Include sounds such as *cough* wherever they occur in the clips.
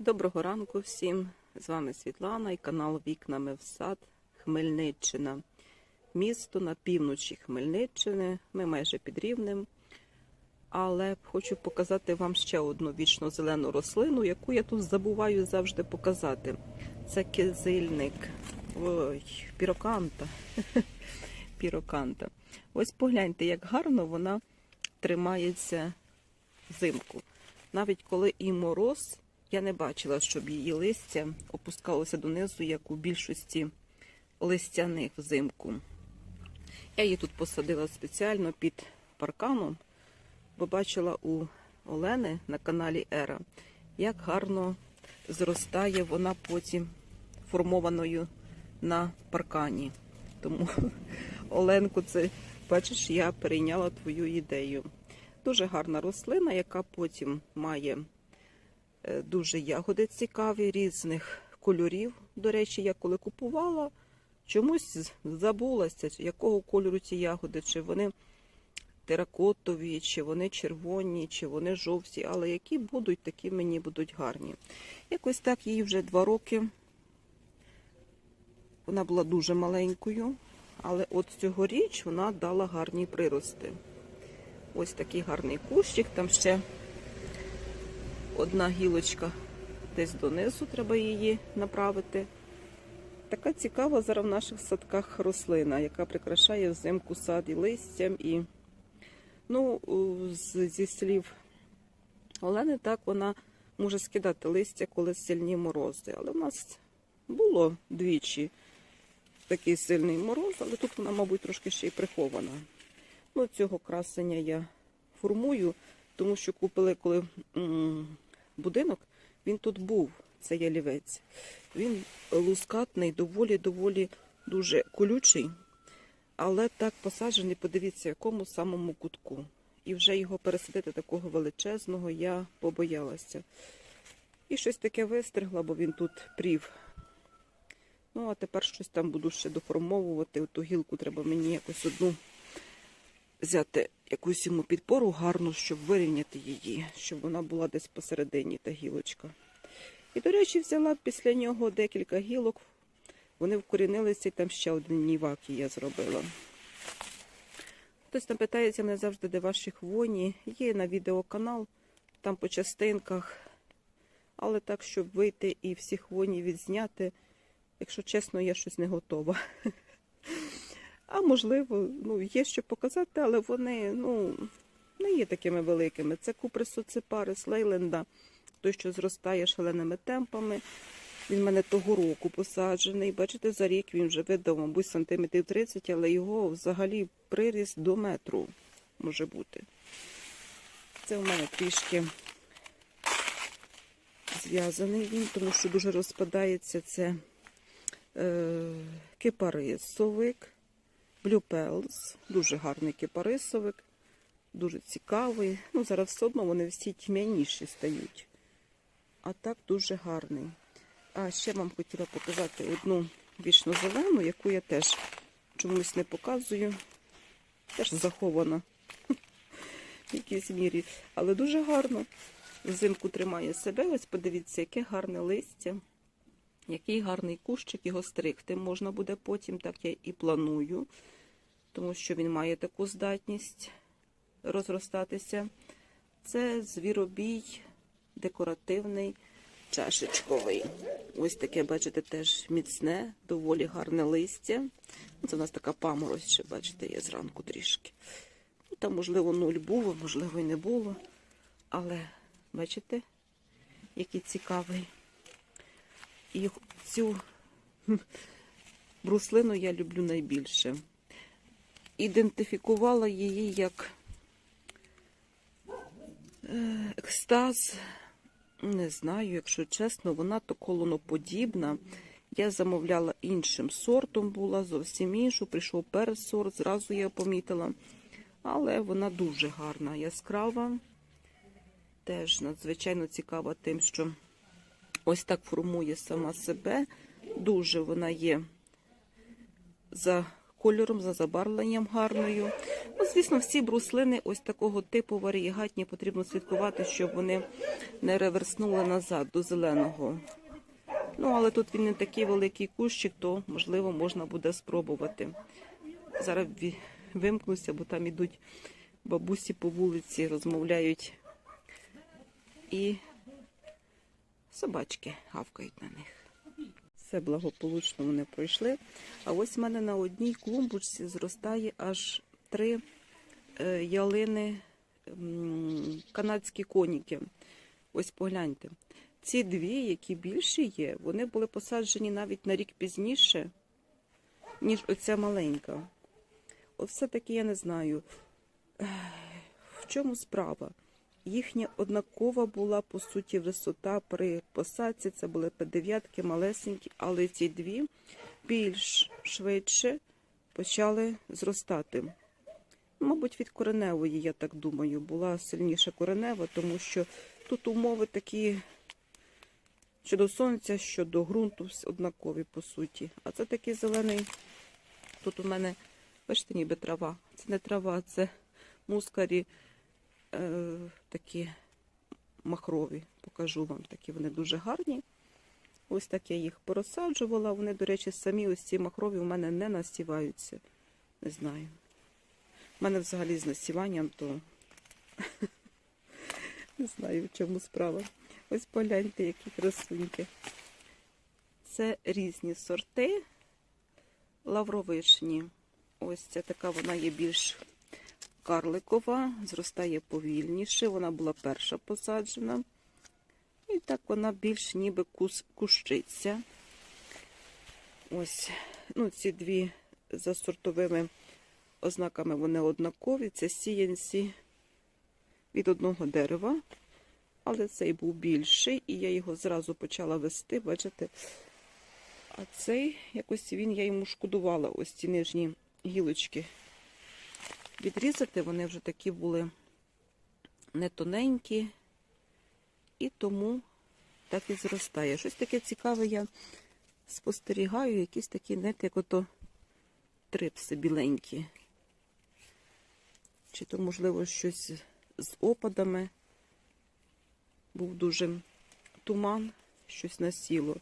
Доброго ранку всім! З вами Світлана і канал Вікнами в сад Хмельниччина. Місто на півночі Хмельниччини. Ми майже під рівнем. Але хочу показати вам ще одну вічно зелену рослину, яку я тут забуваю завжди показати. Це кизильник. Ой, піроканта. *laughs* Піроканта. Ось погляньте, як гарно вона тримається взимку. Навіть коли і мороз, я не бачила, щоб її листя опускалося донизу, як у більшості листяних взимку. Я її тут посадила спеціально під парканом, бо бачила у Олени на каналі Ера, як гарно зростає вона потім формованою на паркані. Тому, Оленку, це бачиш, я перейняла твою ідею. Дуже гарна рослина, яка потім має дуже ягоди цікаві, різних кольорів. До речі, я коли купувала, чомусь забулася, якого кольору ці ягоди, чи вони теракотові, чи вони червоні, чи вони жовті, але які будуть, такі мені будуть гарні. Якось так їй вже два роки. Вона була дуже маленькою, але от цьогоріч вона дала гарні прирости. Ось такий гарний кущик, там ще одна гілочка десь донизу, треба її направити. Така цікава зараз в наших садках рослина, яка прикрашає взимку сад і листям. І, ну, зі слів Олени, так вона може скидати листя, коли сильні морози. Але в нас було двічі такий сильний мороз, але тут вона, мабуть, трошки ще й прихована. Ну, цього красення я формую, тому що купили, коли будинок, він тут був, це ялівець. Він лускатний, доволі-доволі дуже колючий, але так посаджений, подивіться, якому самому кутку. І вже його пересадити такого величезного я побоялася. І щось таке вистригла, бо він тут прів. Ну, а тепер щось там буду ще доформовувати. Ту гілку треба мені якось одну взяти якусь йому підпору гарну, щоб вирівняти її, щоб вона була десь посередині та гілочка. І, до речі, взяла після нього декілька гілок. Вони вкорінилися і там ще один нівак я зробила. Хтось там питається мене завжди, де ваші хвоні. Є на відеоканал, там по частинках. Але так, щоб вийти і всі хвоні відзняти, якщо чесно, я щось не готова. А можливо, ну, є що показати, але вони ну, не є такими великими. Це куприсоципарис Лейленда, той, що зростає шаленими темпами. Він в мене того року посаджений. Бачите, за рік він вже видав, мабуть, сантиметрів 30, але його взагалі приріст до метру може бути. Це у мене трішки зв'язаний він, тому що дуже розпадається це е, кипарисовик. Blue Pels, дуже гарний кипарисовик, дуже цікавий. Ну, зараз все одно вони всі тьмяніші стають. А так дуже гарний. А ще вам хотіла показати одну вічно зелену, яку я теж чомусь не показую. Теж захована *laughs* в якійсь мірі. Але дуже гарно. Взимку тримає себе. Ось подивіться, яке гарне листя. Який гарний кущик, його стригти можна буде потім, так я і планую, тому що він має таку здатність розростатися. Це звіробій декоративний, чашечковий. Ось таке, бачите, теж міцне, доволі гарне листя. Це у нас така паморозь, ще, бачите, є зранку трішки. Ну, Там, можливо, нуль було, можливо, і не було. Але бачите, який цікавий. І цю бруслину я люблю найбільше. Ідентифікувала її як е, екстаз. Не знаю, якщо чесно, вона то колоноподібна. Я замовляла іншим сортом, була зовсім іншу. Прийшов пересорт, зразу я помітила. Але вона дуже гарна, яскрава. Теж надзвичайно цікава тим, що ось так формує сама себе. Дуже вона є кольором, за забарвленням гарною. Ну, звісно, всі бруслини ось такого типу варієгатні потрібно слідкувати, щоб вони не реверснули назад до зеленого. Ну, але тут він не такий великий кущик, то можливо можна буде спробувати. Зараз вимкнуся, бо там ідуть бабусі по вулиці, розмовляють і собачки гавкають на них. Все благополучно вони пройшли. А ось в мене на одній клумбочці зростає аж три е, ялини канадські коніки. Ось погляньте. Ці дві, які більші є, вони були посаджені навіть на рік пізніше, ніж оця маленька. От все-таки я не знаю, в чому справа. Їхня однакова була, по суті, висота при посадці. Це були П9 малесенькі, але ці дві більш швидше почали зростати. Мабуть, від кореневої, я так думаю, була сильніша коренева, тому що тут умови такі щодо сонця, щодо ґрунту однакові, по суті. А це такий зелений. Тут у мене, бачите, ніби трава. Це не трава, це мускарі е, такі махрові. Покажу вам такі. Вони дуже гарні. Ось так я їх порозсаджувала. Вони, до речі, самі ось ці махрові у мене не насіваються. Не знаю. У мене взагалі з насіванням, то *laughs* не знаю, в чому справа. Ось погляньте, які красуньки. Це різні сорти лавровишні. Ось ця така вона є більш карликова, зростає повільніше. Вона була перша посаджена. І так вона більш ніби кущиться. Ось, ну, ці дві за сортовими ознаками вони однакові. Це сіянці від одного дерева. Але цей був більший, і я його зразу почала вести, бачите. А цей, якось він, я йому шкодувала, ось ці нижні гілочки. Відрізати вони вже такі були не тоненькі, і тому так і зростає. Щось таке цікаве я спостерігаю, якісь такі, знаєте, як ото трипси біленькі. Чи то, можливо, щось з опадами. Був дуже туман, щось насіло.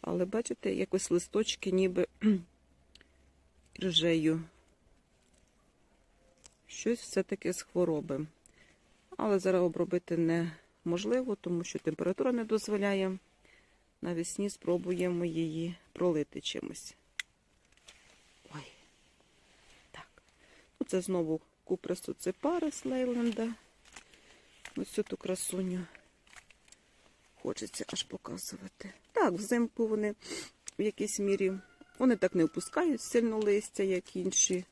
Але бачите, якось листочки ніби *clears throat* ржею. Щось все-таки з хвороби. Але зараз обробити неможливо, тому що температура не дозволяє. Навесні спробуємо її пролити чимось. Ой. Так. Ну, це знову купресуципарис Лейленда. Ось цю ту красуню. Хочеться аж показувати. Так, взимку вони в якійсь мірі вони так не опускають сильно листя, як інші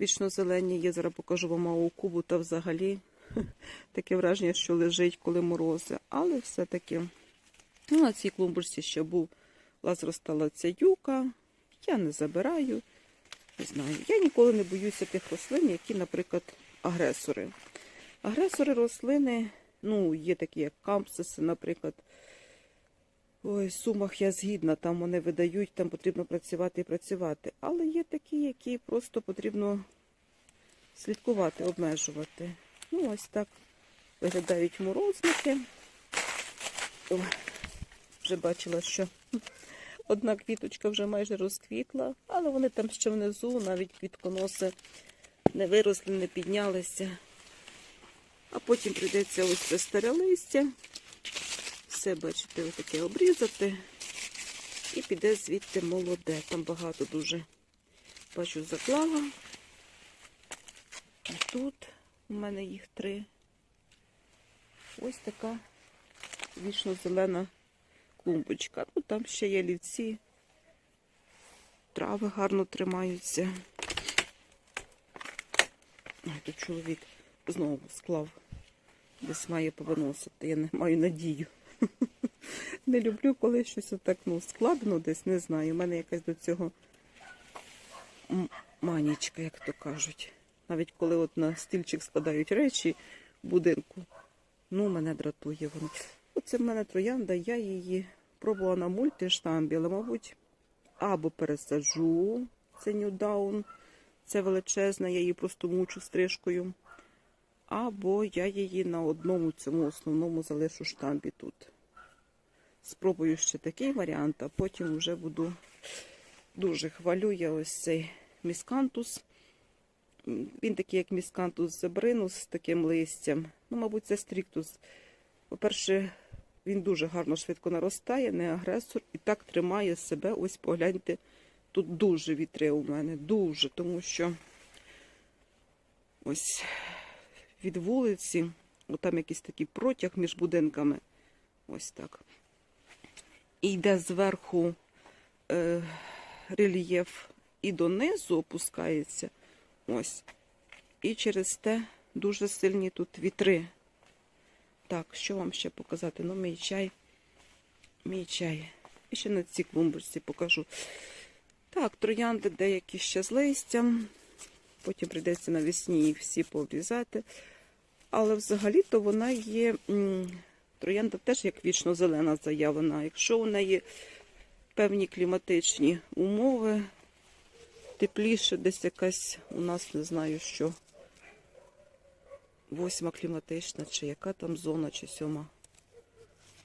вічно зелені. Я зараз покажу вам аукубу, та взагалі *laughs* таке враження, що лежить, коли морози. Але все-таки ну, на цій клумбурці ще був зростала ця юка. Я не забираю. Не знаю. Я ніколи не боюся тих рослин, які, наприклад, агресори. Агресори рослини. Ну, є такі, як кампсиси, наприклад. Ой, в сумах я згідна, там вони видають, там потрібно працювати і працювати. Але є такі, які просто потрібно слідкувати, обмежувати. Ну, ось так виглядають морозники. О, вже бачила, що одна квіточка вже майже розквітла, але вони там ще внизу, навіть квітконоси не виросли, не піднялися. А потім прийдеться ось це старе листя. Все, бачите, отаке обрізати. І піде звідти молоде. Там багато дуже бачу заклала. І тут у мене їх три. Ось така вічно-зелена клумбочка. Ну, там ще є лівці, трави гарно тримаються. Ой, тут чоловік знову склав. Десь має повиносити. Я не маю надію. *laughs* Не люблю, коли щось отак ну, складено десь, не знаю. У мене якась до цього манічка, як то кажуть. Навіть коли от на стільчик складають речі в будинку, ну, мене дратує воно. Оце в мене троянда, я її пробувала на мультиштамбі, але, мабуть, або пересаджу, Це Ньюдаун. Це величезна, я її просто мучу стрижкою. Або я її на одному цьому основному залишу штампі тут. Спробую ще такий варіант, а потім вже буду дуже хвалю я ось цей міскантус. Він такий, як міскантус зебринус з таким листям. Ну, мабуть, це стріктус. По-перше, він дуже гарно швидко наростає, не агресор, і так тримає себе. Ось погляньте, тут дуже вітри у мене, дуже, тому що ось від вулиці, там якийсь такий протяг між будинками. Ось так. І йде зверху е, рельєф і донизу опускається. Ось. І через те дуже сильні тут вітри. Так, що вам ще показати? Ну, мій чай. Мій чай. І ще на цій клумбочці покажу. Так, троянди деякі ще з листям. Потім прийдеться навесні їх всі пообрізати. Але взагалі-то вона є. Троянда теж як вічно зелена заявлена. Якщо у неї певні кліматичні умови, тепліше, десь якась у нас не знаю що. Восьма кліматична, чи яка там зона, чи сьома.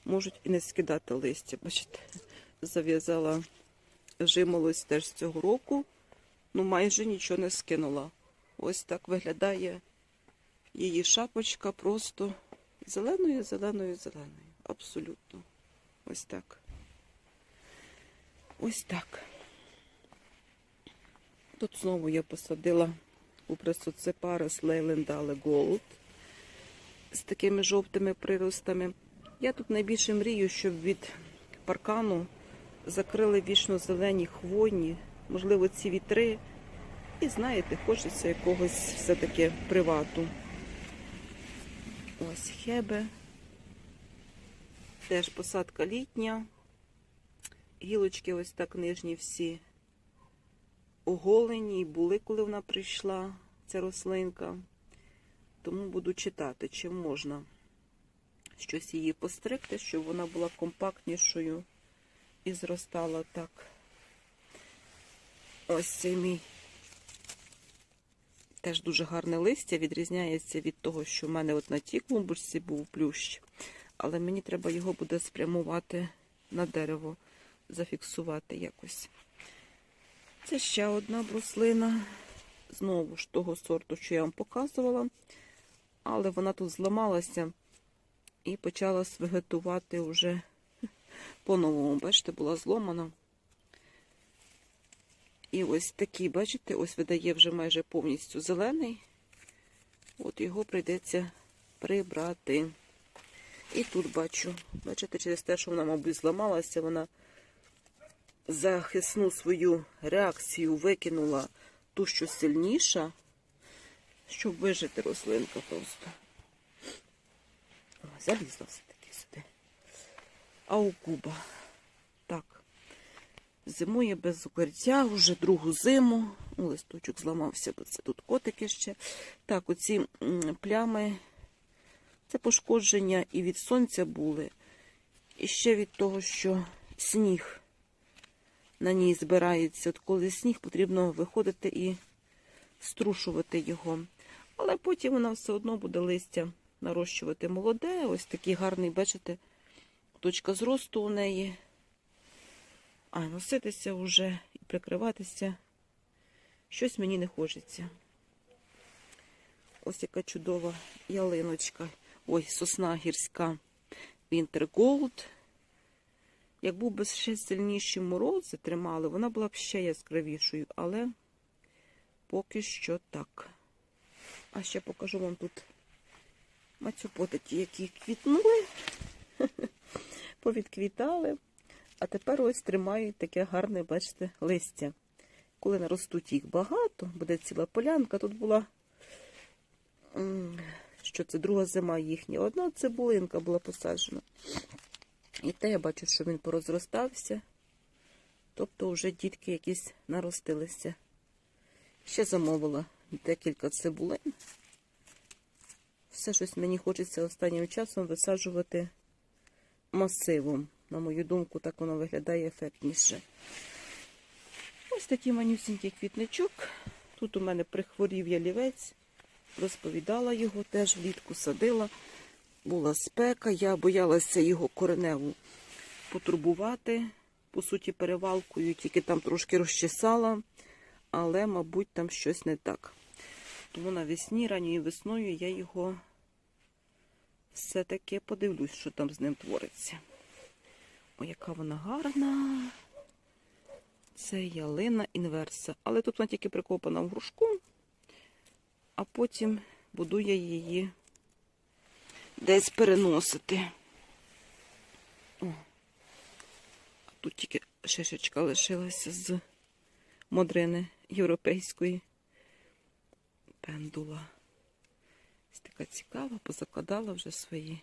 Можуть і не скидати листя. Бачите, зав'язала жимолость теж з цього року, ну майже нічого не скинула. Ось так виглядає її шапочка просто зеленою, зеленою, зеленою. Абсолютно. Ось так. Ось так. Тут знову я посадила у пресоцепарис Лейлендале Голд з такими жовтими приростами. Я тут найбільше мрію, щоб від паркану закрили вічно зелені хвойні, можливо, ці вітри. І знаєте, хочеться якогось все-таки привату. Ось хебе. Теж посадка літня. Гілочки ось так нижні всі оголені були, коли вона прийшла, ця рослинка. Тому буду читати, чи можна щось її постригти, щоб вона була компактнішою і зростала так. Ось цей мій теж дуже гарне листя, відрізняється від того, що в мене от на тій клумбочці був плющ. Але мені треба його буде спрямувати на дерево, зафіксувати якось. Це ще одна бруслина. Знову ж того сорту, що я вам показувала. Але вона тут зламалася і почала свегетувати вже *laughs* по-новому. Бачите, була зломана. І ось такий, бачите, ось видає вже майже повністю зелений. От його прийдеться прибрати. І тут бачу, бачите, через те, що вона, мабуть, зламалася, вона захисну свою реакцію викинула ту, що сильніша, щоб вижити рослинка просто. О, залізла все-таки сюди. Аукуба. Так. Зимує без укриття, вже другу зиму. Листочок зламався, бо це тут котики ще. Так, оці плями, це пошкодження і від сонця були, і ще від того, що сніг на ній збирається. От коли сніг, потрібно виходити і струшувати його. Але потім вона все одно буде листя нарощувати молоде. Ось такий гарний, бачите, точка зросту у неї. А носитися вже і прикриватися щось мені не хочеться. Ось яка чудова ялиночка. Ой, сосна гірська Winter Gold. Як був би ще сильніші морози тримали, вона була б ще яскравішою, але поки що так. А ще покажу вам тут мацюпотики, які квітнули, *laughs* повідквітали. А тепер ось тримають таке гарне, бачите, листя. Коли наростуть їх багато, буде ціла полянка. Тут була, що це друга зима їхня. Одна цибулинка була посаджена. І те я бачу, що він порозростався. Тобто вже дітки якісь наростилися. Ще замовила декілька цибулин. Все щось мені хочеться останнім часом висаджувати масивом. На мою думку, так воно виглядає ефектніше. Ось такий манюсінький квітничок. Тут у мене прихворів ялівець, розповідала його, теж влітку садила. Була спека, я боялася його кореневу потурбувати. По суті, перевалкою, тільки там трошки розчесала, але, мабуть, там щось не так. Тому навесні, ранньою весною я його все-таки подивлюсь, що там з ним твориться. О, яка вона гарна. Це ялина інверса. Але тут вона тільки прикопана в грушку, а потім буду я її десь переносити. О. А тут тільки шишечка лишилася з модрини європейської пендула. Ось така цікава, позакладала вже свої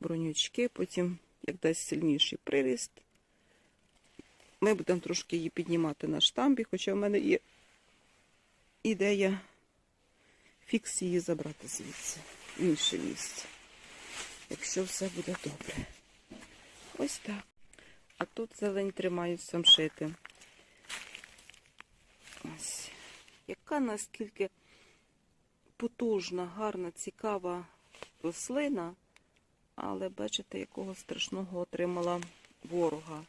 бронючки, потім, як дасть сильніший приріст, ми будемо трошки її піднімати на штамбі, хоча в мене є ідея фікс її забрати звідси, в інше місце. Якщо все буде добре. Ось так. А тут зелень тримаю самшити. Ось. Яка наскільки потужна, гарна, цікава рослина, але бачите, якого страшного отримала ворога.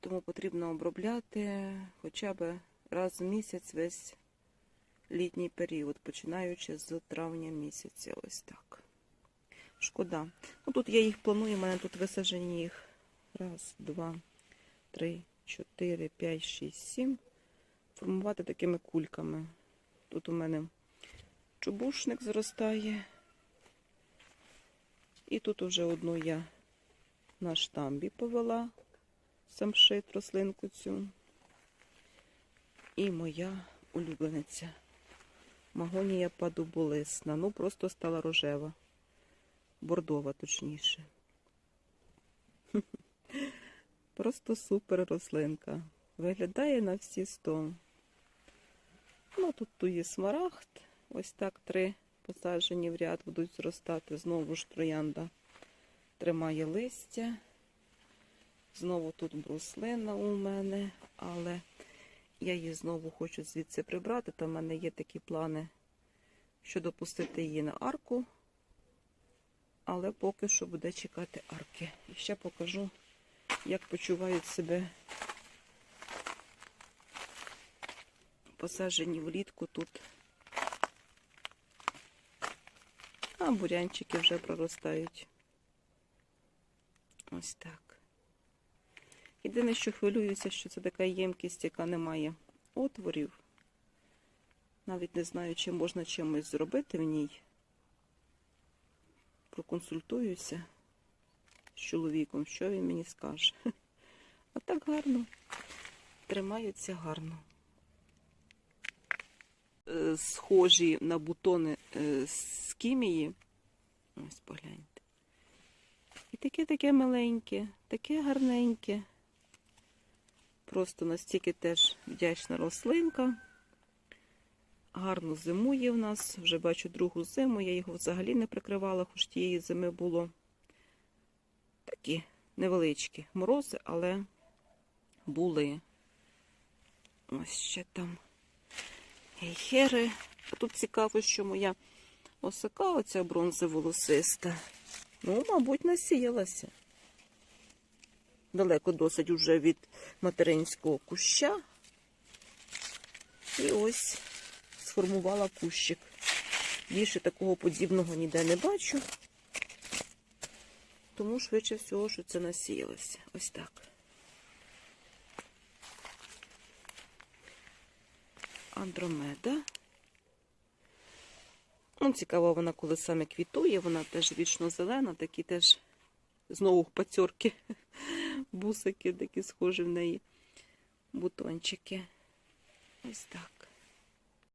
Тому потрібно обробляти хоча б раз в місяць весь літній період, починаючи з травня місяця. Ось так. Шкода. Ну, тут я їх планую, у мене тут висаджені їх. Раз, два, три, чотири, п'ять, шість, сім. Формувати такими кульками. Тут у мене чубушник зростає. І тут уже одну я на штамбі повела самшит рослинку цю. І моя улюблениця. Магонія падуболисна. Ну, просто стала рожева. Бордова, точніше. *laughs* Просто супер рослинка. Виглядає на всі сто. Ну, тут тут є смарагд. Ось так три посаджені в ряд будуть зростати. Знову ж троянда тримає листя. Знову тут бруслина у мене, але я її знову хочу звідси прибрати. Там в мене є такі плани, що допустити її на арку. Але поки що буде чекати арки. І ще покажу, як почувають себе посаджені влітку тут. А бурянчики вже проростають. Ось так. Єдине, що хвилююся, що це така ємкість, яка не має отворів. Навіть не знаю, чи можна чимось зробити в ній. Проконсультуюся з чоловіком, що він мені скаже. *laughs* А так гарно. Тримаються гарно. Е, Схожі на бутони е, з кімії. Ось погляньте. І таке-таке маленьке, таке гарненьке. Просто настільки теж вдячна рослинка. Гарно зимує в нас. Вже бачу другу зиму. Я його взагалі не прикривала, хоч тієї зими було такі невеличкі морози, але були. Ось ще там гейхери. Тут цікаво, що моя осака, оця бронзово-волосиста, ну, мабуть, насіялася. Далеко досить уже від материнського куща. І ось сформувала кущик. Більше такого подібного ніде не бачу. Тому швидше всього, що це насіялося. Ось так. Андромеда. Ну, цікаво, вона коли саме квітує, вона теж вічно зелена, такі теж знову пацьорки, бусики такі схожі в неї, бутончики. Ось так.